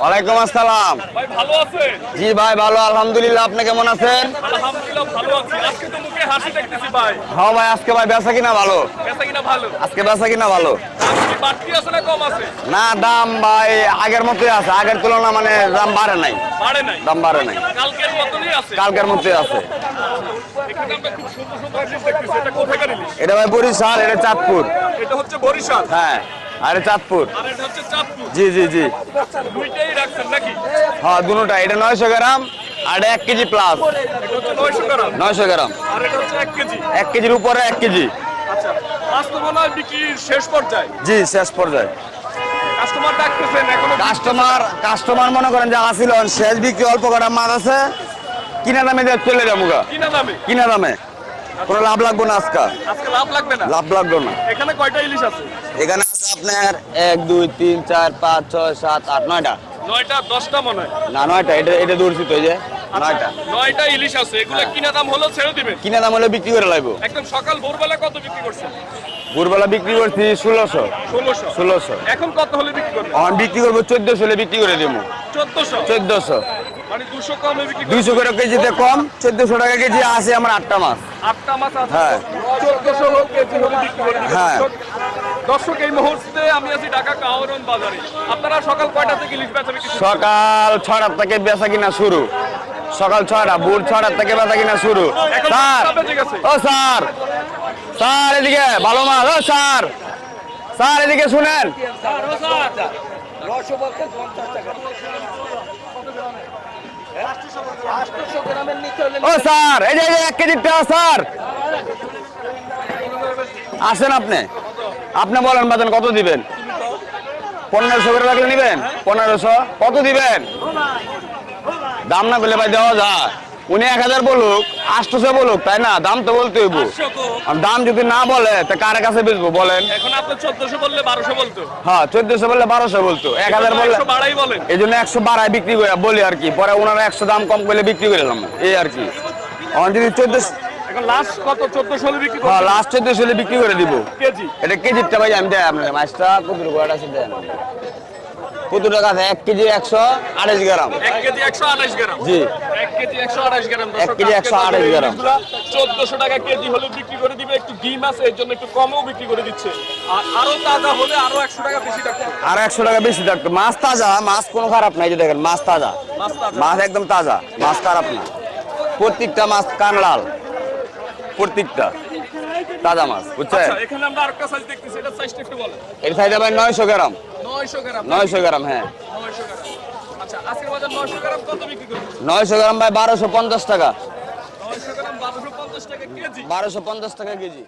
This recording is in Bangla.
ওয়ালাইকুম আসসালাম। ভাই ভালো আছে জি ভাই ভালো আলহামদুলিল্লাহ। আপনি কেমন আছেন? আলহামদুলিল্লাহ ভালো আছি। আজকে তো মুখে হাসি দেখতেছি ভাই। হ্যাঁ ভাই আজকে ভাই বেচা কিনা ভালো? বেচা কিনা ভালো? আজকে বেচা কিনা ভালো? বাড়তি আছে না কম আছে? না দাম ভাই আগের মতোই আছে। আগের তুলনা মানে দাম বাড়ে নাই। বাড়ে নাই? দাম বাড়ে নাই। কালকের মতনই আছে? কালকের মতোই আছে। এটা ভাই বরিশাল এটা চাঁদপুর। এটা হচ্ছে বরিশাল? হ্যাঁ। আর চাঁদপুর। জি জি জি। হ্যাঁ দুটোটা এটা নয়শো গ্রাম আর এক কেজি প্লাস নয়শো গ্রাম। এক কেজির উপরে এক কেজি। আচ্ছা শেষ পর্যায়ে? জি শেষ পর্যায়ে। কাস্টমার কাস্টমার মনে করেন যা আসিল শেষ বিক্রি অল্প কটা মাছ আছে। কিনা দামে চলে যাব কিনা দামে? কিনা লাভ লাগবে না আজকা। আজকে লাভ লাগবে না? লাভ লাগবে না। এখানে কয়টা ইলিশ আছে? এখানে আছে আপনার এক দুই তিন চার পাঁচ ছয় সাত আট নয়টা? নয়টা দশটা মনে হয়। না নয়টা এটা এটা দূরছিত এই যে নয়টা। নয়টা ইলিশ আছে এগুলো কিনা দাম হলো ছেড়ে দিবেন। কিনা দাম হলে বিক্রি করে লাগবো একদম সকাল ভোরবেলা কত বিক্রি করছেন? ভোরবেলা বিক্রি করছি ষোলোশো। ষোলোশো। ষোলোশো। এখন কত হলে বিক্রি করবেন? এখন বিক্রি করব চোদ্দশো হলে বিক্রি করে দেবো। চোদ্দশো? চোদ্দশো। মানে দুইশো করে কেজিতে কম চোদ্দশো টাকা কেজি আছে আমার আটটা মাছ। আটটা মাছ হ্যাঁ। চোদ্দশো হ্যাঁ। দর্শক, এই মুহূর্তে আমি আছি ঢাকা বাজারে। আপনারা সকাল কয়টা থেকে ইলিশ বেচা বিক্রি সকাল ছটার থেকে বেচা কিনা শুরু। সকাল ছটা ভোর ছটার থেকে বেচা কিনা শুরু। স্যার। ও স্যার! স্যার এদিকে ভালো মাল। ও স্যার! স্যার এদিকে শুনেন। ও স্যার! এই যে এই যে এক কেজি স্যার! আসেন আপনি। আপনি বলেন বাজান কত দিবেন? পনেরোশো করে রাখলে নিবেন? পনেরোশো? কত দিবেন? দাম না করলে ভাই দেওয়া যায়। উনি এক হাজার বলুক আটশোশো বলুক তাই না? দাম তো বলতে হইব। দাম যদি না বলে তা কার কাছে বেচবো বলেন? এখন আপনি চোদ্দশো বললে বারোশো বলতো। হ্যাঁ চোদ্দশো বললে বারোশো বলতো। এক হাজার বললে এই জন্য একশো বাড়ায় বিক্রি করে বলি আর কি। পরে ওনারা একশো দাম কম করলে বিক্রি করে এই আর কি। আমার যদি চোদ্দশো এখন লাস্ট কত? চোদ্দশো হলে বিক্রি হ্যাঁ লাস্ট চোদ্দশো হলে বিক্রি করে দিব। কেজি? এটা কেজিরটা ভাই আমি দেয় আপনার মাছটা কত করে আছে দেন। কত টাকা আছে এক কেজি একশো আড়াইশ গ্রাম। এক কেজি একশো আঠাশ গ্রাম। জি। এক কেজি একশো আঠাশ গ্রাম। এক কেজি 128 গ্রাম। চোদ্দশো টাকা কেজি হলে বিক্রি করে দিবে। একটু ডিম আছে এর জন্য একটু কমেও বিক্রি করে দিচ্ছে। আর আরও তাজা হলে আরও টাকা বেশি থাকবে। আর একশো টাকা বেশি থাকতো মাছ তাজা মাছ কোনো খারাপ নাই যে দেখেন মাছ তাজা। মাছ তাজা। মাছ একদম তাজা মাছ খারাপ না। প্রত্যেকটা মাছ কান লাল প্রত্যেকটা তাজা মাছ বুঝছেন? আচ্ছা এখানে আমরা আরেকটা সাইজ দেখতেছি এটা সাইজটা একটু বলেন। এর সাইজে ভাই নয়শো গ্রাম। নয়শো গ্রাম। নয়শো গ্রাম হ্যাঁ। নয়শো গ্রাম। আচ্ছা আজকের বাজার নয়শো গ্রাম কত বিক্রি করবেন? নয়শো গ্রাম ভাই বারোশো পঞ্চাশ টাকা। নয়শো গ্রাম বারোশো পঞ্চাশ টাকা কেজি। বারোশো পঞ্চাশ টাকা কেজি।